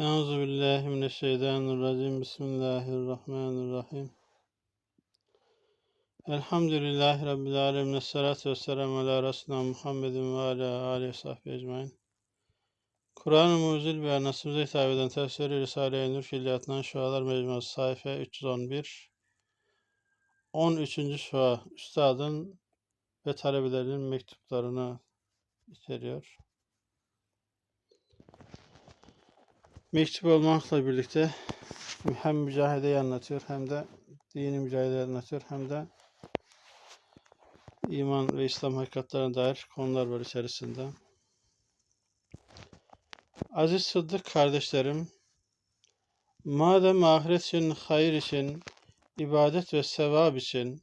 Euzu billahi mineşşeytanirracim. Bismillahirrahmanirrahim. Elhamdülillahi Rabbil alemin. Esselatu vesselamu ala Resulina Muhammedin ve ala alihi sahbihi ecmain. Kur'an-ı Mucizül ve Nasımıza hitap eden tefsiri Risale-i Nur Külliyatından Şualar Mecmuası sayfa 311 13. şua Üstadın ve talebelerinin mektuplarını içeriyor. Mektup olmakla birlikte hem mücahideyi anlatıyor hem de dini mücadeleyi anlatıyor hem de iman ve İslam hakikatlerine dair konular var içerisinde. Aziz Sıddık kardeşlerim, madem ahiret için, hayır için, ibadet ve sevap için,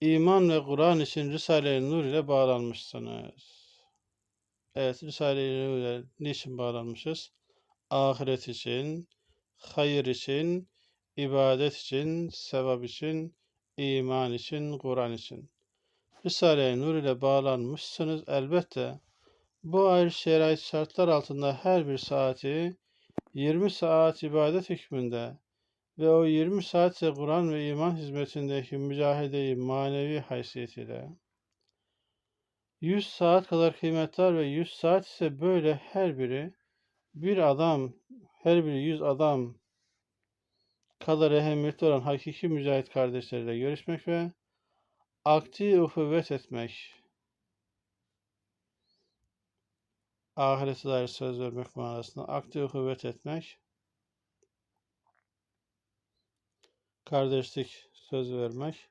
iman ve Kur'an için Risale-i Nur ile bağlanmışsınız. Evet, Risale-i Nur ile niçin bağlanmışız? Ahiret için, hayır için, ibadet için, sevap için, iman için, Kur'an için. Risale-i Nur ile bağlanmışsınız elbette. Bu ayrı şerait şartlar altında her bir saati 20 saat ibadet hükmünde ve o 20 saat ise Kur'an ve iman hizmetindeki mücahideyi manevi haysiyetiyle 100 saat kadar kıymetli ve 100 saat ise böyle her biri bir adam, her biri yüz adam kadar ehemmiyetli olan hakiki mücahit kardeşleriyle görüşmek ve akti uhuvvet etmek, ahirete dair söz vermek manasında akti uhuvvet etmek, kardeşlik söz vermek,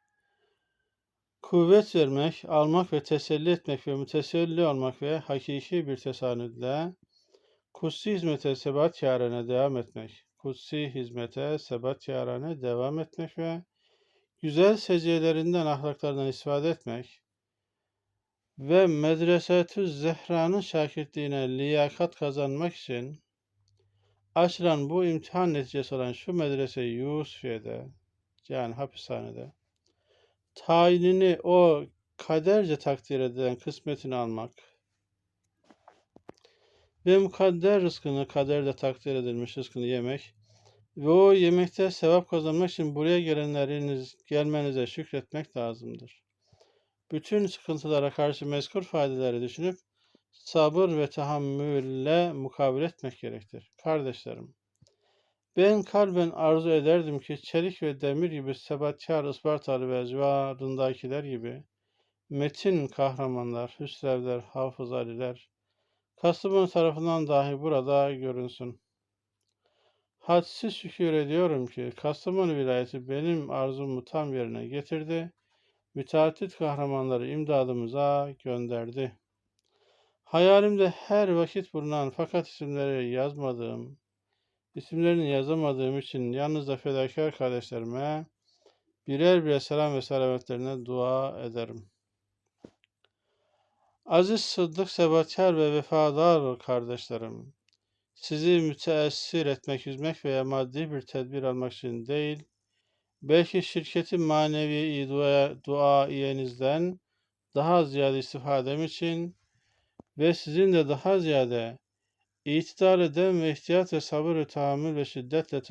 kuvvet vermek, almak ve teselli etmek ve müteselli olmak ve hakiki bir tesanütle Kutsi hizmete sebat yarına devam etmek. Kutsi hizmete sebat yarına devam etmek ve güzel secdelerinden, ahlaklarından istifade etmek ve medresetü zehra'nın şakirtliğine liyakat kazanmak için açılan bu imtihan neticesi olan şu medrese Yusufiye'de yani hapishanede tayinini o kaderce takdir edilen kısmetini almak ve mukadder rızkını, kaderde takdir edilmiş rızkını yemek ve o yemekte sevap kazanmak için buraya gelenleriniz gelmenize şükretmek lazımdır. Bütün sıkıntılara karşı mezkur faydeleri düşünüp sabır ve tahammülle mukabil etmek gerektir. Kardeşlerim, ben kalben arzu ederdim ki çelik ve demir gibi sebatkar Ispartalı ve civarındakiler gibi metin kahramanlar, Hüsrevler, Hafız Aliler, Kastamonu tarafından dahi burada görünsün. Hadsiz şükür ediyorum ki Kastamonu vilayeti benim arzumu tam yerine getirdi. Müteaddit kahramanları imdadımıza gönderdi. Hayalimde her vakit bulunan fakat isimleri yazmadığım, isimlerini yazamadığım için yalnız da fedakar kardeşlerime birer birer selam ve selametlerine dua ederim. Aziz Sıddık Sebatkar ve vefadar kardeşlerim, sizi müteessir etmek, üzmek veya maddi bir tedbir almak için değil, belki şirketin manevi dua, duaiyenizden daha ziyade istifadem için ve sizin de daha ziyade itidal eden ve ihtiyat ve sabır ve tahammül ve şiddetle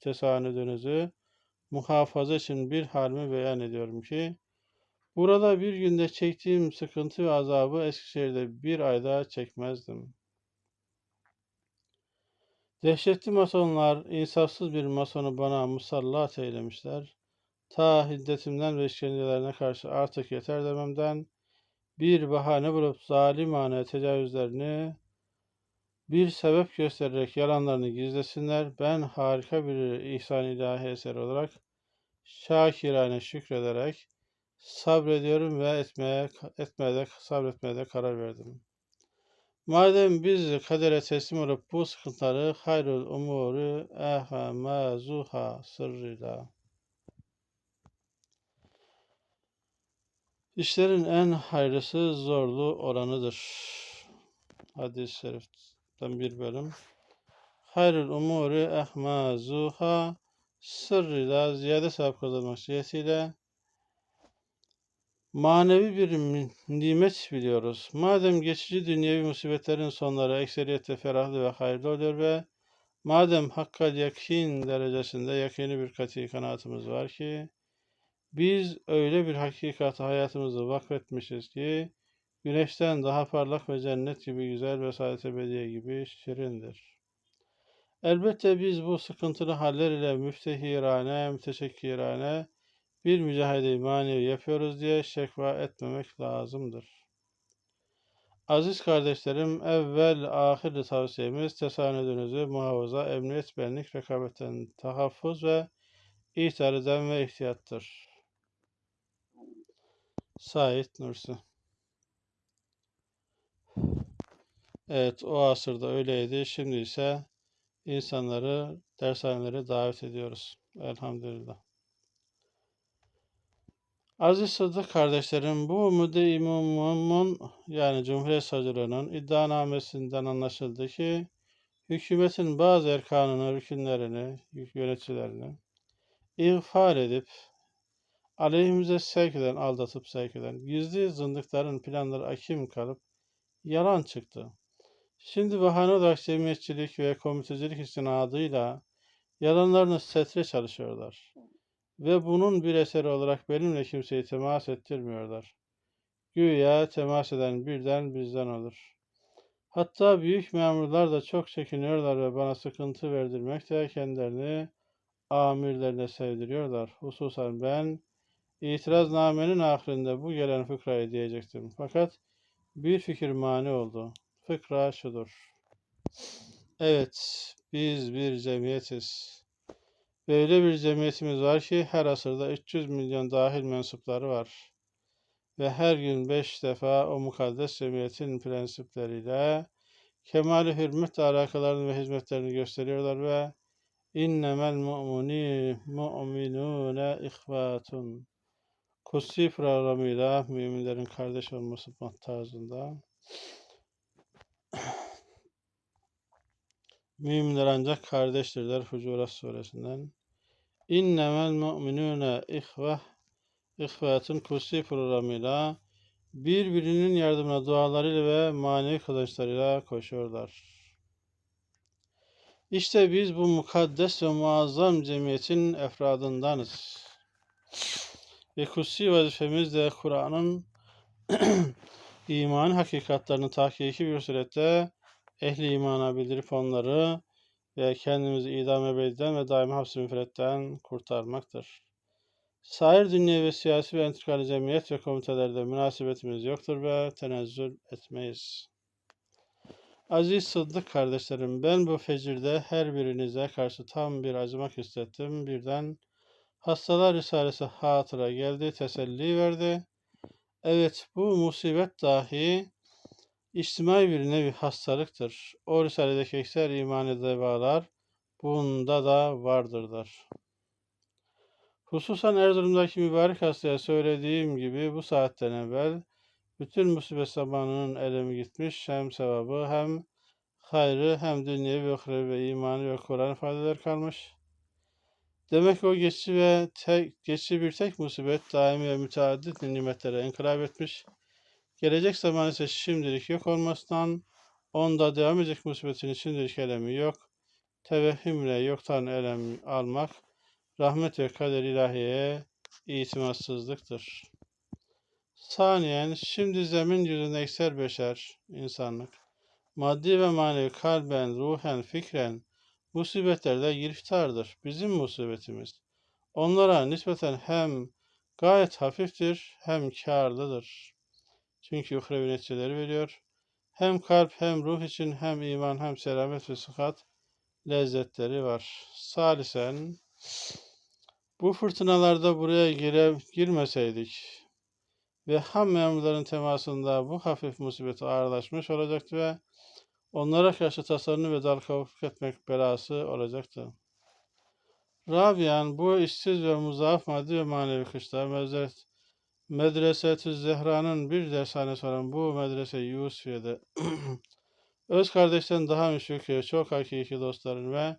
tesanüdünüzü muhafaza için bir halimi beyan ediyorum ki, Burada bir günde çektiğim sıkıntı ve azabı Eskişehir'de bir ayda çekmezdim. Dehşetli masonlar insafsız bir masonu bana musallat eylemişler. Ta hiddetimden ve işkencelerine karşı artık yeter dememden bir bahane bulup zalimane tecavüzlerini bir sebep göstererek yalanlarını gizlesinler. Ben harika bir ihsan ilahi eser olarak şakirane şükrederek sabrediyorum ve etmeye, etmeye de, sabretmeye de karar verdim. Madem biz kadere teslim olup bu sıkıntıları hayrul umuru eha mazuha sırrıyla İşlerin en hayırlısı zorlu olanıdır. Hadis-i şeriften bir bölüm. Hayrul umuru ehmazuha sırrıyla ziyade sevap kazanmak cihetiyle Manevi bir nimet biliyoruz. Madem geçici dünyevi musibetlerin sonları ekseriyette ferahlı ve hayırlı oluyor ve Madem hakkal yakin derecesinde yakini bir kati kanaatımız var ki biz öyle bir hakikati hayatımızı vakfetmişiz ki güneşten daha parlak ve cennet gibi güzel ve saadet ebediye gibi şirindir. Elbette biz bu sıkıntılı haller ile müftehirane, müteşekkirane bir mücahede manevi yapıyoruz diye şekva etmemek lazımdır. Aziz kardeşlerim, evvel ahir tavsiyemiz tesanüdünüzü muhafaza, emniyet, benlik, rekabetten tahaffuz ve ihtar eden ve ihtiyattır. Said Nursi Evet, o asırda öyleydi. Şimdi ise insanları dershanelere davet ediyoruz. Elhamdülillah. Aziz Sıddık kardeşlerim, bu müdde imamumun yani Cumhuriyet Savcılığı'nın iddianamesinden anlaşıldı ki hükümetin bazı erkanını, rükünlerini, yöneticilerini ihfal edip aleyhimize sevk eden, aldatıp sevk eden gizli zındıkların planları akim kalıp yalan çıktı. Şimdi bahane olarak cemiyetçilik ve komitecilik istinadıyla yalanlarını setre çalışıyorlar. Ve bunun bir eseri olarak benimle kimseyi temas ettirmiyorlar. Güya temas eden birden bizden olur. Hatta büyük memurlar da çok çekiniyorlar ve bana sıkıntı verdirmekte kendilerini amirlerine sevdiriyorlar. Hususan ben itiraznamenin ahirinde bu gelen fıkrayı diyecektim. Fakat bir fikir mani oldu. Fıkra şudur. Evet, biz bir cemiyetiz. Böyle bir cemiyetimiz var ki her asırda 300 milyon dahil mensupları var. Ve her gün beş defa o mukaddes cemiyetin prensipleriyle kemali hürmetle alakalarını ve hizmetlerini gösteriyorlar ve innemel mu'mini mu'minune ihvatun Kutsi programıyla müminlerin kardeş olması tarzında müminler ancak kardeştirler Hucurat suresinden. İnnemel mu'minune ihveh ihvetun kutsi programıyla birbirinin yardımına dualarıyla ve manevi kazançlarıyla koşuyorlar. İşte biz bu mukaddes ve muazzam cemiyetin efradındanız. Ve kutsi vazifemiz de Kur'an'ın iman hakikatlerini tahkiki bir surette ehli imana bildirip onları ve kendimizi idam ebediden ve daima hapsi müfretten kurtarmaktır. Sair dünya ve siyasi ve entrikali cemiyet ve komitelerde münasebetimiz yoktur ve tenezzül etmeyiz. Aziz Sıddık kardeşlerim, ben bu fecirde her birinize karşı tam bir acımak hissettim. Birden Hastalar Risalesi hatıra geldi, teselli verdi. Evet, bu musibet dahi içtimai bir nevi hastalıktır. O Risale'deki ekser iman devalar bunda da vardırlar. Hususan Erzurum'daki mübarek hastaya söylediğim gibi bu saatten evvel bütün musibet zamanının elemi gitmiş hem sevabı hem hayrı hem dünyevi ve uhrevi ve imanı ve Kur'an ifadeler kalmış. Demek o geçici ve tek, geçici bir tek musibet daimi ve müteaddit nimetlere inkılap etmiş. Gelecek zaman ise şimdilik yok olmasından onda devam edecek musibetin şimdilik elemi yok. Tevehhümle yoktan elem almak rahmet ve kader ilahiye itimatsızlıktır. Saniyen şimdi zemin yüzünde ekser beşer, insanlık, maddi ve manevi kalben, ruhen, fikren, musibetlerde giriftardır. Bizim musibetimiz. Onlara nispeten hem gayet hafiftir hem karlıdır. Çünkü uhrevi neticeleri veriyor. Hem kalp hem ruh için hem iman hem selamet ve sıhhat lezzetleri var. Salisen bu fırtınalarda buraya gire, girmeseydik ve ham memurların temasında bu hafif musibeti ağırlaşmış olacaktı ve onlara karşı tasarını ve dal kavuk etmek belası olacaktı. Rabian bu işsiz ve muzaaf maddi ve manevi kışlar mezret Medresetü Zehra'nın bir dershanesi olan bu medrese Yusufiye'de öz kardeşten daha müşrik çok hakiki dostların ve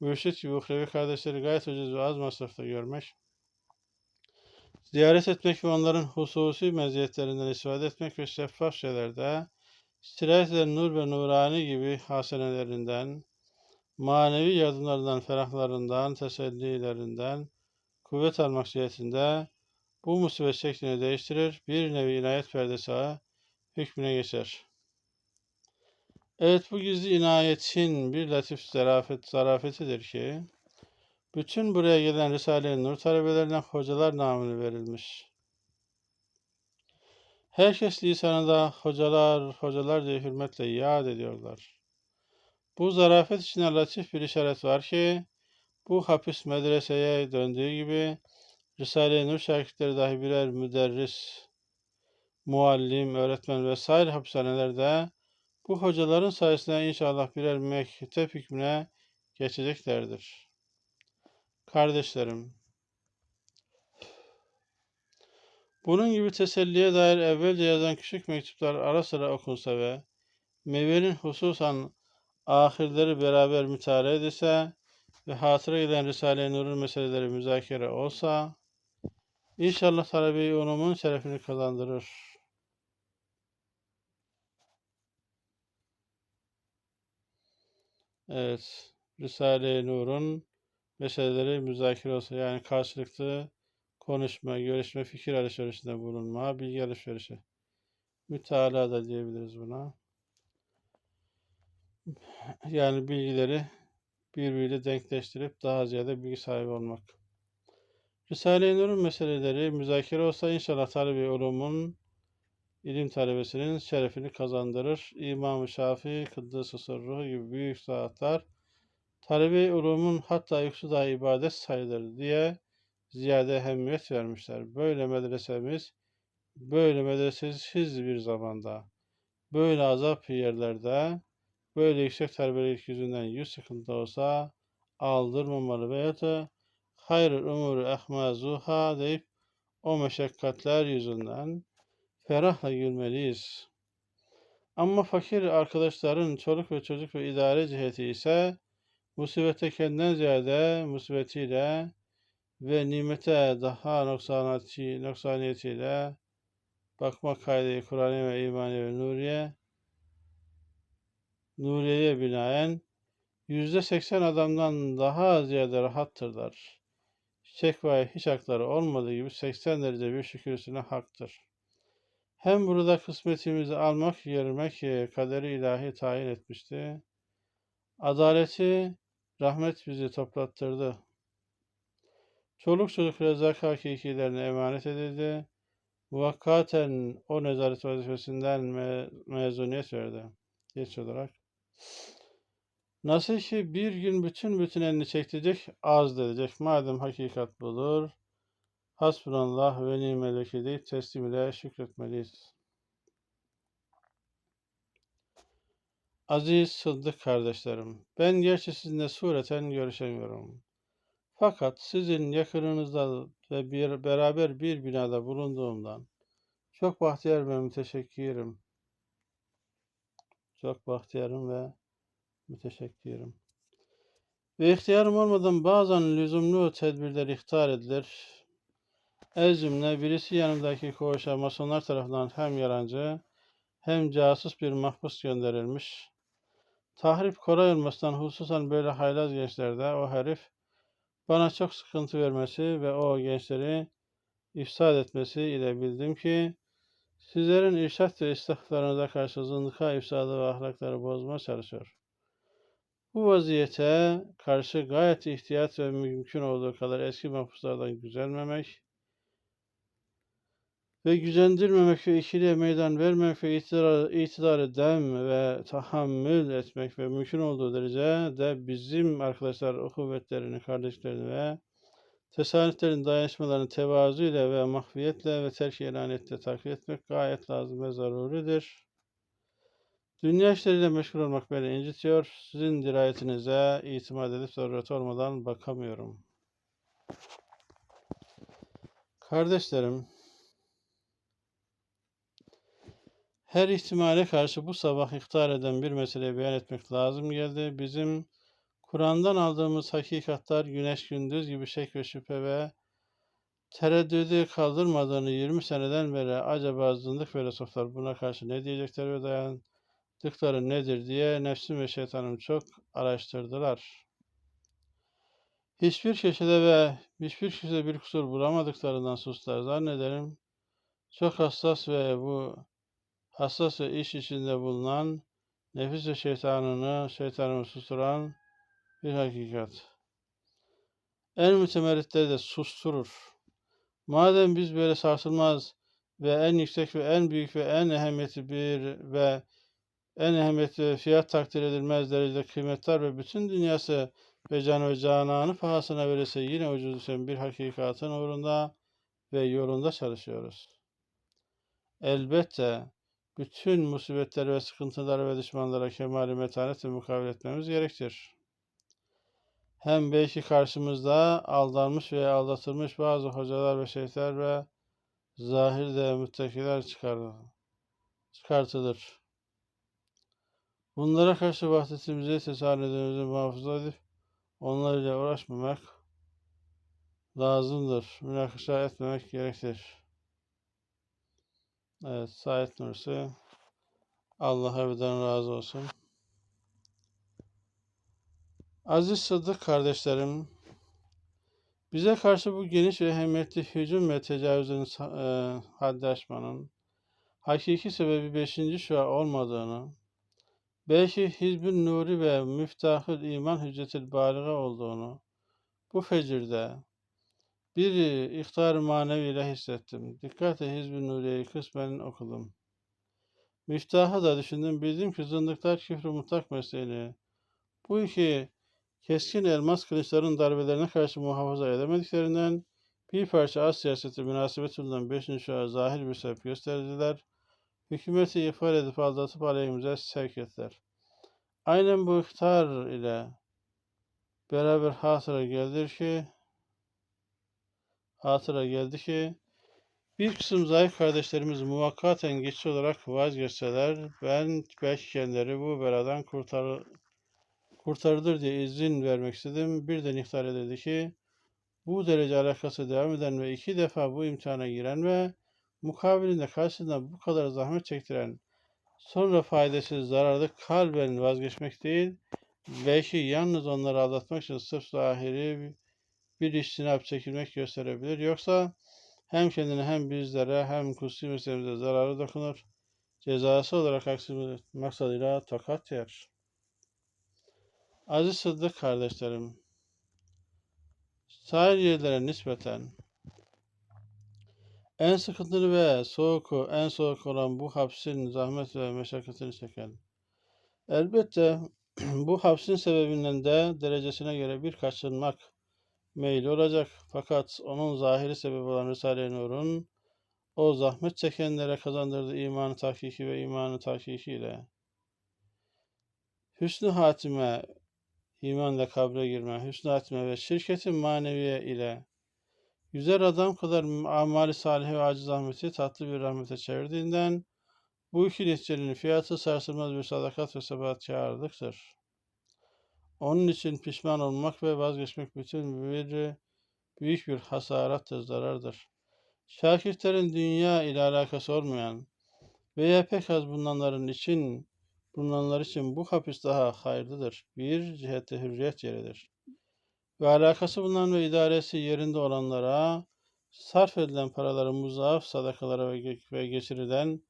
mürşit gibi uhrevi kardeşleri gayet ucuz ve az masrafta görmek, ziyaret etmek ve onların hususi meziyetlerinden istifade etmek ve şeffaf şeylerde sirayet eden nur ve nurani gibi hasenelerinden manevi yardımlarından, ferahlarından, tesellilerinden kuvvet almak cihetinde bu musibet şeklini değiştirir, bir nevi inayet perdesi ağı hükmüne geçer. Evet bu gizli inayetin bir latif zarafet, zarafetidir ki, bütün buraya gelen Risale-i Nur talebelerine hocalar namını verilmiş. Herkes lisanında hocalar, hocalar diye hürmetle yad ediyorlar. Bu zarafet içinde latif bir işaret var ki, bu hapis medreseye döndüğü gibi Risale-i Nur şakirtleri dahi birer müderris, muallim, öğretmen vesaire hapishanelerde bu hocaların sayesinde inşallah birer mektep hükmüne geçeceklerdir. Kardeşlerim, bunun gibi teselliye dair evvelce yazan küçük mektuplar ara sıra okunsa ve meyvenin hususan ahirleri beraber müteala edilse ve hatıra gelen Risale-i Nur'un meseleleri müzakere olsa, inşallah talebeyi unumun şerefini kazandırır. Evet, Risale-i Nur'un meseleleri müzakere olsa, yani karşılıklı konuşma, görüşme, fikir alışverişinde bulunma, bilgi alışverişi. Mütalaa da diyebiliriz buna. Yani bilgileri birbiriyle denkleştirip daha ziyade bilgi sahibi olmak. Risale-i Nur'un meseleleri müzakere olsa inşallah talebe ulumun ilim talebesinin şerefini kazandırır. İmam-ı Şafii, Kıddası Sırruhu gibi büyük saatler talebe ulumun hatta yoksu da ibadet sayılır diye ziyade ehemmiyet vermişler. Böyle medresemiz, böyle medresesiz bir zamanda, böyle azap yerlerde, böyle yüksek terbiyelik yüzünden yüz sıkıntı olsa aldırmamalı veyahut da hayrül umuru ehmazuha deyip o meşakkatler yüzünden ferahla gülmeliyiz. Ama fakir arkadaşların çoluk ve çocuk ve idare ciheti ise musibete kendinden ziyade musibetiyle ve nimete daha noksanati, noksaniyetiyle bakmak kaydı Kur'an'ı ve imani ve nuriye Nuriye'ye binaen yüzde seksen adamdan daha ziyade rahattırlar. Şekvaya hiç hakları olmadığı gibi 80 derece bir şükürsüne haktır. Hem burada kısmetimizi almak, yermek kaderi ilahi tayin etmişti. Adaleti, rahmet bizi toplattırdı. Çoluk çocuk rezak hakikilerine emanet edildi. Muvakkaten o nezaret vazifesinden me mezuniyet verdi. Geç olarak. Nasıl ki bir gün bütün bütün elini çektirecek, az edecek. Madem hakikat budur, hasbunallah ve nimel vekil teslim ile şükretmeliyiz. Aziz Sıddık kardeşlerim, ben gerçi sizinle sureten görüşemiyorum. Fakat sizin yakınınızda ve bir, beraber bir binada bulunduğumdan çok bahtiyar ve müteşekkirim. Çok bahtiyarım ve müteşekkirim. Ve ihtiyarım olmadan bazen lüzumlu tedbirler ihtar edilir. Ez cümle birisi yanımdaki koğuşa masonlar tarafından hem yalancı hem casus bir mahpus gönderilmiş. Tahrip kolay olmasından hususan böyle haylaz gençlerde o herif bana çok sıkıntı vermesi ve o gençleri ifsad etmesi ile bildim ki sizlerin irşat ve istihlarınıza karşı zındıka ifsadı ve ahlakları bozma çalışıyor. Bu vaziyete karşı gayet ihtiyat ve mümkün olduğu kadar eski mahpuslardan güzelmemek ve gücendirmemek ve ikiliye meydan vermemek ve itidarı, itidarı dem ve tahammül etmek ve mümkün olduğu derece de bizim arkadaşlar ukuvvetlerini, kardeşlerini ve tesanütlerin dayanışmalarını tevazu ile ve mahfiyetle ve terk ilanette takip etmek gayet lazım ve zaruridir. Dünya işleriyle meşgul olmak beni incitiyor. Sizin dirayetinize itimat edip zaruret olmadan bakamıyorum. Kardeşlerim, her ihtimale karşı bu sabah ihtar eden bir meseleyi beyan etmek lazım geldi. Bizim Kur'an'dan aldığımız hakikatlar güneş gündüz gibi şek ve şüphe ve tereddüdü kaldırmadığını 20 seneden beri acaba zındık filozoflar buna karşı ne diyecekler ve dayan yaptıkları nedir diye nefsim ve şeytanım çok araştırdılar. Hiçbir köşede ve hiçbir köşede bir kusur bulamadıklarından sustular. Zannederim çok hassas ve bu hassas ve iş içinde bulunan nefis ve şeytanını, şeytanını susturan bir hakikat. En mütemerritleri de susturur. Madem biz böyle sarsılmaz ve en yüksek ve en büyük ve en ehemmiyetli bir ve en ehemmiyetli fiyat takdir edilmez derecede kıymetler ve bütün dünyası ve can ve cananı pahasına verirse yine ucuz düşen bir hakikatin uğrunda ve yolunda çalışıyoruz. Elbette bütün musibetleri ve sıkıntıları ve düşmanlara kemali metanetle mukavel etmemiz gerektir. Hem belki karşımızda aldanmış veya aldatılmış bazı hocalar ve şeyhler ve zahirde müttakiler çıkar, çıkartılır. Bunlara karşı vahdetimizi, tesanetimizi muhafaza edip onlarla uğraşmamak lazımdır. Münakaşa etmemek gerektir. Evet, Said Nursi. Allah evden razı olsun. Aziz Sıddık kardeşlerim, bize karşı bu geniş ve ehemmiyetli hücum ve tecavüzün e, haddi aşmanın hakiki sebebi beşinci şua olmadığını, belki Hizbün Nuri ve Müftahül İman Hüccetil Baliga olduğunu bu fecirde bir ihtar maneviyle hissettim. Dikkatle Hizbün Nuriye'yi kısmen okudum. Miftahı da düşündüm. Bildim ki zındıklar küfrü mutlak mesleğini bu iki keskin elmas kılıçların darbelerine karşı muhafaza edemediklerinden bir parça az siyaseti münasebetinden beşinci şua zahir bir sebep gösterdiler. Hükümeti ifade edip aldatıp aleyhimize sevk ettiler. Aynen bu ihtar ile beraber hatıra geldi ki hatıra geldi ki bir kısım zayıf kardeşlerimiz muvakkaten geçici olarak vazgeçseler ben belki kendileri bu beladan kurtar, kurtarılır diye izin vermek istedim. Bir de ihtar edildi ki bu derece alakası devam eden ve iki defa bu imtihana giren ve mukabilinde karşısında bu kadar zahmet çektiren sonra faydasız zararlı kalben vazgeçmek değil belki yalnız onları aldatmak için sırf zahiri bir iştinap çekilmek gösterebilir. Yoksa hem kendine hem bizlere hem kutsi meselemize zararı dokunur. Cezası olarak aksi maksadıyla tokat yer. Aziz Sıddık kardeşlerim, sahil yerlere nispeten en sıkıntılı ve soğuk, en soğuk olan bu hapsin zahmet ve meşakkatini çeken. Elbette bu hapsin sebebinden de derecesine göre bir kaçınmak meyli olacak. Fakat onun zahiri sebebi olan Risale-i Nur'un o zahmet çekenlere kazandırdığı imanı tahkiki ve imanı tahkiki ile hüsnü hatime imanla kabre girme, hüsnü hatime ve şirketin maneviye ile güzel adam kadar amali salih ve aciz zahmeti tatlı bir rahmete çevirdiğinden bu iki neticenin fiyatı sarsılmaz bir sadakat ve sebat çağırdıktır. Onun için pişman olmak ve vazgeçmek bütün bir büyük bir hasarattır, zarardır. Şakirtlerin dünya ile alakası olmayan veya pek az bulunanların için bulunanlar için bu hapis daha hayırlıdır. Bir cihette hürriyet yeridir. Ve alakası bulunan ve idaresi yerinde olanlara sarf edilen paraları muzaaf sadakalara ve geçirilen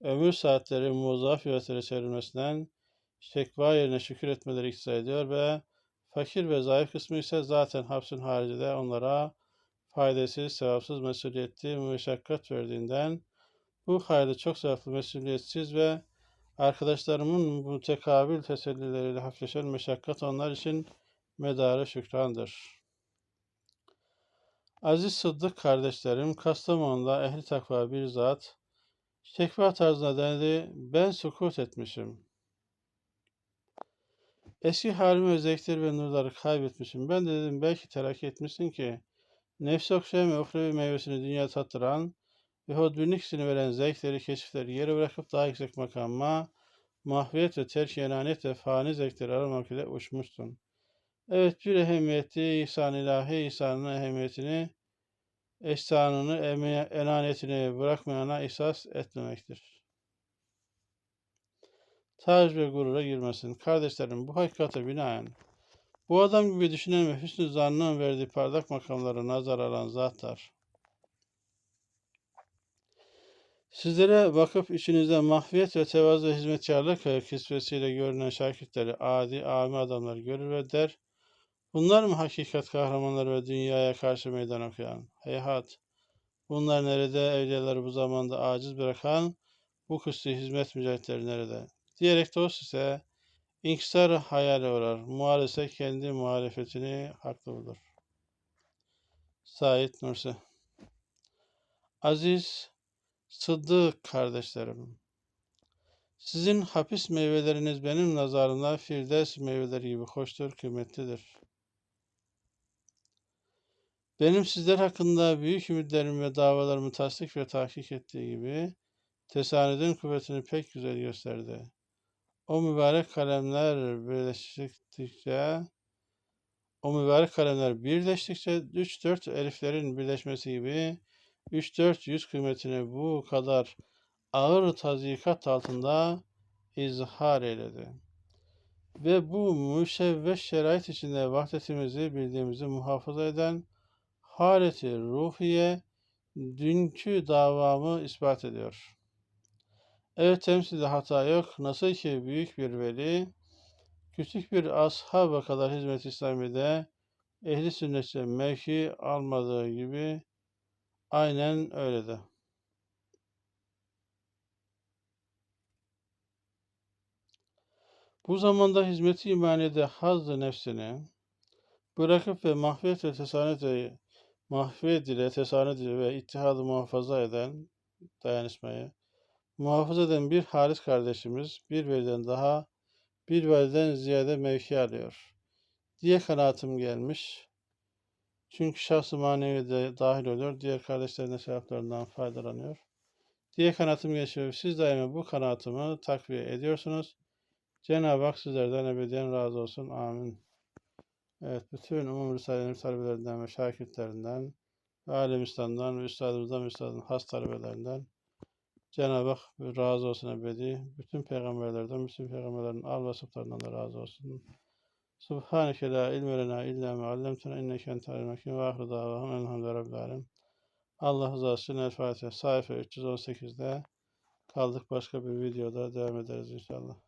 ömür saatleri muzaaf üretlere çevrilmesinden şekva yerine şükür etmeleri iktiza ediyor ve fakir ve zayıf kısmı ise zaten hapsin haricinde onlara faydasız, sevapsız, mesuliyetli meşakkat verdiğinden bu hayli çok sevaplı, mesuliyetsiz ve arkadaşlarımın mütekabil tesellileriyle hafifleşen meşakkat onlar için medarı şükrandır. Aziz Sıddık kardeşlerim, Kastamonu'da ehli takva bir zat, şekva tarzına denedi, ben sukut etmişim. Eski halimi özellikleri ve nurları kaybetmişim. Ben de dedim belki terakki etmişsin ki nefsi okşayan ve uhrevi meyvesini dünya tattıran ve hodbirlik hissini veren zevkleri, keşifleri yere bırakıp daha yüksek makama mahviyet ve terk enanet ve fani zevkleri aramak ile uçmuşsun. Evet bir ehemmiyeti ihsan ilahi ihsanının ehemmiyetini ihsanını, enaniyetini bırakmayana ihsas etmemektir. taciz ve gurura girmesin. Kardeşlerim bu hakikate binaen bu adam gibi düşünen ve hüsnü zannın verdiği parlak makamlara nazar alan zatlar. Sizlere bakıp içinizde mahfiyet ve tevazu ve hizmetkarlık kisvesiyle görünen şakirtleri adi, ami adamlar görür ve der, bunlar mı hakikat kahramanları ve dünyaya karşı meydan okuyan? Heyhat! Bunlar nerede? Evliyaları bu zamanda aciz bırakan bu kısri hizmet mücahitleri nerede? Diyerek dost ise inkisar hayale uğrar. Muhalif ise kendi muhalefetini haklı bulur. Said Nursi Aziz, sıddık kardeşlerim. Sizin hapis meyveleriniz benim nazarımda firdevs meyveleri gibi hoştur, kıymetlidir. Benim sizler hakkında büyük ümitlerim ve davalarımı tasdik ve tahkik ettiği gibi tesanüdün kuvvetini pek güzel gösterdi. O mübarek kalemler birleştikçe o mübarek kalemler birleştikçe 3-4 eliflerin birleşmesi gibi 3-4 yüz kıymetini bu kadar ağır tazikat altında izhar eyledi. Ve bu müşevveş şerait içinde vahdetimizi bildiğimizi muhafaza eden haleti ruhiye dünkü davamı ispat ediyor. Evet temsilde hata yok. Nasıl ki büyük bir veli, küçük bir ashaba kadar hizmet İslami'de ehli sünnetçe mevki almadığı gibi aynen öyle de. Bu zamanda hizmeti imaniyede hazdı nefsini bırakıp ve mahfiyet ve tesanet mahfiyet ile tesanet ile ve ittihadı muhafaza eden dayanışmayı muhafaza eden bir haris kardeşimiz bir veliden daha bir veliden ziyade mevki alıyor diye kanaatim gelmiş. Çünkü şahsı manevi de dahil oluyor. Diğer kardeşlerin de sevaplarından faydalanıyor. Diye kanaatim geçiyor. Siz daima bu kanaatımı takviye ediyorsunuz. Cenab-ı Hak sizlerden ebediyen razı olsun. Amin. Evet, bütün umum risalenin talebelerinden ve şakitlerinden ve alem İslam'dan ve üstadımızdan ve üstadın has talebelerinden Cenab-ı Hak razı olsun ebedi. Bütün peygamberlerden, bütün peygamberlerin al vasıflarından da razı olsun. Subhaneke la ilme lena illa me allemtena inneke entel hakim ve ahir davahum elhamdülillahi rabbil. Allah rızası için El Fatiha sayfa 318'de kaldık başka bir videoda devam ederiz inşallah.